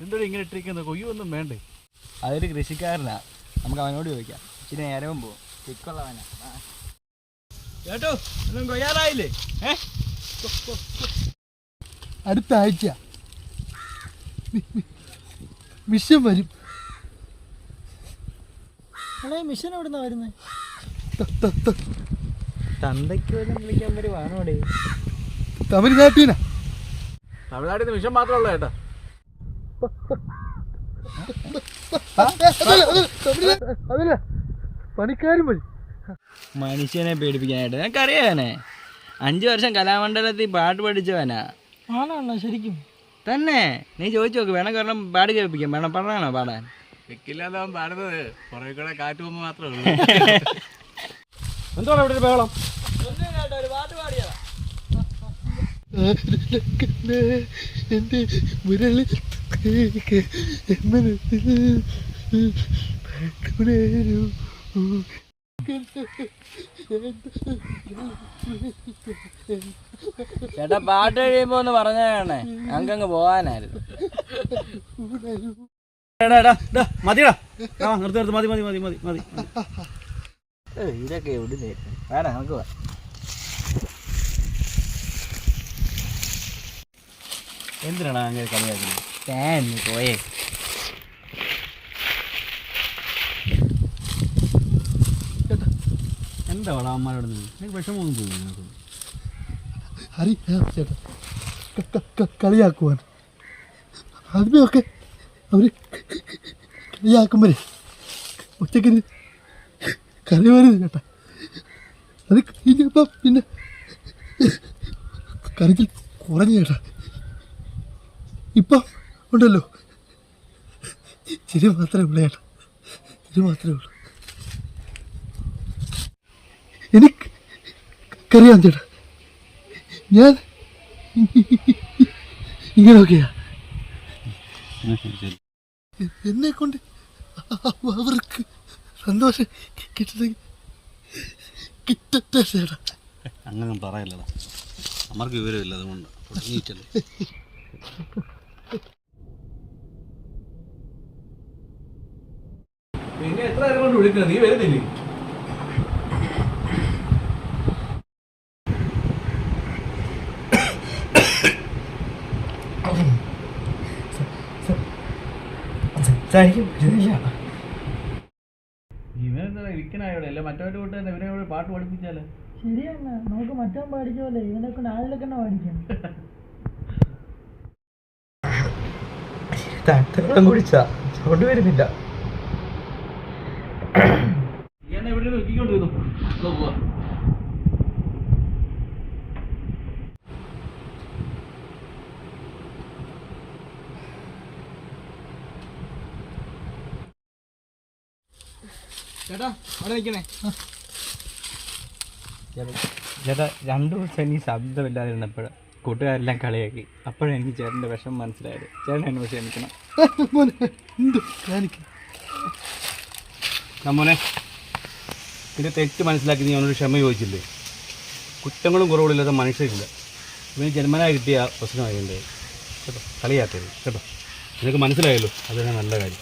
എന്താണ് ഇങ്ങനെ ഇട്ടിരിക്കുന്നത്? കൊയ്യൊന്നും വേണ്ടേ? അതൊരു കൃഷിക്കാരനാ. നമുക്ക് അവനോട് ചോദിക്കാം. ഇച്ചിരി നേരവും പോവും. തിക്കുള്ളവനാ. കേട്ടോ ഒന്നും കൊയ്യാറായില്ലേ? ഏ? അടുത്ത ആഴ്ച. മിഷൻ വരും. മിഷൻ എവിടുന്നാ വരുന്നത് ത- ത- ത- തന്തയ്ക്ക് വല്ലതും വിളിക്കാൻ വരുവാണോടെ? തമിഴ്നാട്ടിനാ. തമിഴ്നാട്ടിൽ നിന്ന് വിഷം മാത്രമേ ഉള്ളൂ ഏട്ടാ അതല്ല, പണിക്കാരും വരും മനുഷ്യനെ പേടിപ്പിക്കാനായിട്ട്. നിനക്കറിയാനെ അഞ്ചു വർഷം കലാമണ്ഡലത്തിൽ പാട്ട് പഠിച്ചവനാ. ആണോ ശരിക്കും. തന്നെ. നീ ചോദിച്ചു നോക്ക് വേണം കാരണം പാട് കേൾപ്പിക്കാം. വേണം പറഞ്ഞാണോ പാടാൻ. വെക്കില്ലാതാവും പാടുന്നത്. കുറെ കൂടെ കാറ്റ് പോകുമ്പോൾ മാത്രമേ ഉള്ളൂ. എന്താണ് ഇവിടെ ഒരു ബഹളം? ചേട്ടാ പാട്ട് കഴിയുമ്പോ ഒന്ന് പറഞ്ഞാണേ ഞങ്ങക്കങ്ങ് അങ്ങ് പോവാനായിരുന്നു ആ നിർത്തി നിർത്തി. മതി മതി മതി മതി മതി. ഇതൊക്കെ എവിടെ വേണ്ട നമുക്ക് പോവാം എന്തിനാണ് അങ്ങനെ കളിയാക്കുന്നത്? ഞാൻ പോയേ എന്താ വളാന്മാരോട് എനിക്ക് വിഷമമൊന്നും തോന്നുന്നു ഹരി ചേട്ടാ. കളിയാക്കുവാൻ. ആദ്യമൊക്കെ അവർ കളിയാക്കുമ്പോഴേ ഒറ്റയ്ക്ക് കറി വരുന്നത് ചേട്ടാ. അത് കഴിഞ്ഞപ്പം പിന്നെ കറിച്ചിൽ കുറഞ്ഞു ചേട്ടാ. ഇപ്പം ഉണ്ടല്ലോ. ചിരി മാത്രമേ ഉള്ളൂ ചേട്ടാ ചിരി മാത്രമേ ഉള്ളൂ. എനിക്ക് കറിയാം ചേട്ടാ. ഞാൻ ഇങ്ങനെയൊക്കെയാ. എന്നെ കൊണ്ട് അവർക്ക് സന്തോഷം കിട്ടുന്നെങ്കിൽ കിട്ടട്ടെ ചേട്ടാ. അങ്ങനെ പറയല്ലടാ. നമ്മൾക്ക് വിവരമില്ല അതുകൊണ്ട്. നീറ്റല്ലേ പിന്നെ എത്ര നേരം കൊണ്ട് വിളിക്കുന്നത്. നീ വരുന്നില്ലേ? ഇവനെന്താ ഇരിക്കനായോടെ അല്ല മറ്റവരുടെ കൂട്ട് തന്നെ ഇവനെ കൂടെ പാട്ട് പഠിപ്പിച്ചാലോ? ശരിയാണ് നമുക്ക് മറ്റവൻ പാടിച്ച പോലെ ഇവനെ കൊണ്ട് ആളിലൊക്കെ പാടിക്കാം. തട്ടവെള്ളം കുടിച്ചാ? ചുവട് വരുന്നില്ല നീ എന്നെ ഇവിടെ നോക്കിക്കൊണ്ടിരുന്നു പോവാ ചേട്ടാ അവിടെ നിൽക്കണേ. ചേട്ടാ രണ്ടു ദിവസം എനിക്ക് ശബ്ദമില്ലാതിരുന്നപ്പോൾ കൂട്ടുകാരെല്ലാം കളിയാക്കി. അപ്പോഴെനിക്ക് ചേട്ടന്റെ വിഷമം മനസ്സിലായത്. ചേട്ടൻ എന്നെ ക്ഷമിക്കണം നമ്മോനെ ഇതിന്റെ തെറ്റ് മനസ്സിലാക്കി നീ അവനോട് ക്ഷമ ചോദിച്ചില്ലേ? കുറ്റങ്ങളും കുറവുകളില്ലാത്ത മനുഷ്യരില്ല. ഇവന് ജന്മനാ കിട്ടിയ പ്രശ്നമായിട്ടുണ്ട് കേട്ടോ കളിയാക്കരുത് കേട്ടോ. നിനക്ക് മനസ്സിലായല്ലോ അത് നല്ല കാര്യം.